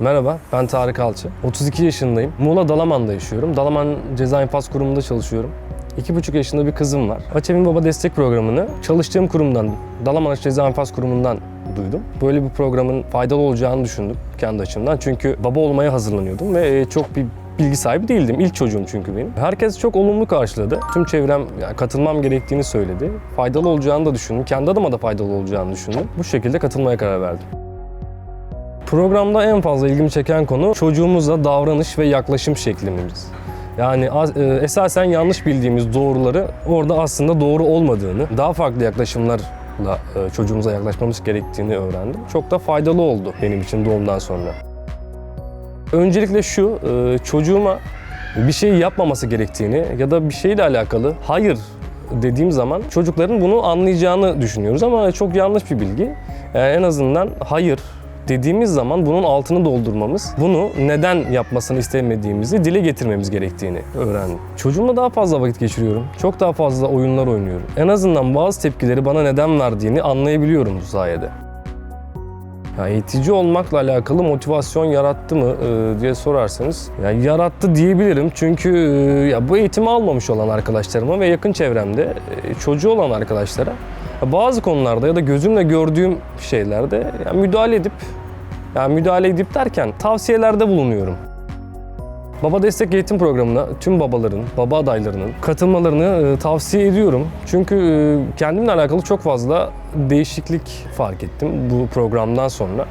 Merhaba, ben Tarık Alçı. 32 yaşındayım. Muğla Dalaman'da yaşıyorum. Dalaman Ceza İnfaz Kurumu'nda çalışıyorum. 2,5 yaşında bir kızım var. Açevin Baba Destek Programı'nı çalıştığım kurumdan, Dalaman Ceza İnfaz Kurumu'ndan duydum. Böyle bir programın faydalı olacağını düşündüm kendi açımdan. Çünkü baba olmaya hazırlanıyordum ve e, çok bir bilgi sahibi değildim. İlk çocuğum çünkü benim. Herkes çok olumlu karşıladı. Tüm çevrem yani katılmam gerektiğini söyledi. Faydalı olacağını da düşündüm. Kendi adıma da faydalı olacağını düşündüm. Bu şekilde katılmaya karar verdim. Programda en fazla ilgimi çeken konu çocuğumuzla davranış ve yaklaşım şeklimiz. Yani e, esasen yanlış bildiğimiz doğruları orada aslında doğru olmadığını, daha farklı yaklaşımlarla e, çocuğumuza yaklaşmamız gerektiğini öğrendim. Çok da faydalı oldu benim için doğumdan sonra. Öncelikle şu, e, çocuğuma bir şey yapmaması gerektiğini ya da bir şeyle alakalı hayır dediğim zaman çocukların bunu anlayacağını düşünüyoruz ama çok yanlış bir bilgi. Yani en azından hayır dediğimiz zaman bunun altını doldurmamız, bunu neden yapmasını istemediğimizi dile getirmemiz gerektiğini öğrendim. Çocuğumla daha fazla vakit geçiriyorum. Çok daha fazla oyunlar oynuyorum. En azından bazı tepkileri bana neden verdiğini anlayabiliyorum bu sayede. Ya eğitici olmakla alakalı motivasyon yarattı mı e, diye sorarsanız ya yarattı diyebilirim. Çünkü e, ya bu eğitimi almamış olan arkadaşlarıma ve yakın çevremde e, çocuğu olan arkadaşlara bazı konularda ya da gözümle gördüğüm şeylerde ya müdahale edip yani müdahale edip derken tavsiyelerde bulunuyorum. Baba Destek Eğitim Programı'na tüm babaların, baba adaylarının katılmalarını e, tavsiye ediyorum. Çünkü e, kendimle alakalı çok fazla değişiklik fark ettim bu programdan sonra.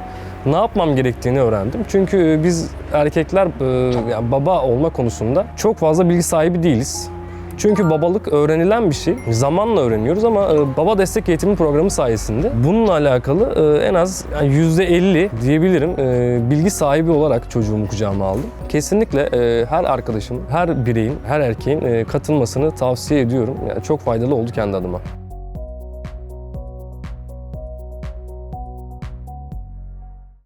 Ne yapmam gerektiğini öğrendim. Çünkü e, biz erkekler e, yani baba olma konusunda çok fazla bilgi sahibi değiliz. Çünkü babalık öğrenilen bir şey. Zamanla öğreniyoruz ama e, baba destek eğitimi programı sayesinde bununla alakalı e, en az yani %50 diyebilirim e, bilgi sahibi olarak çocuğumu kucağıma aldım. Kesinlikle her arkadaşım, her bireyin, her erkeğin katılmasını tavsiye ediyorum. Yani çok faydalı oldu kendi adıma.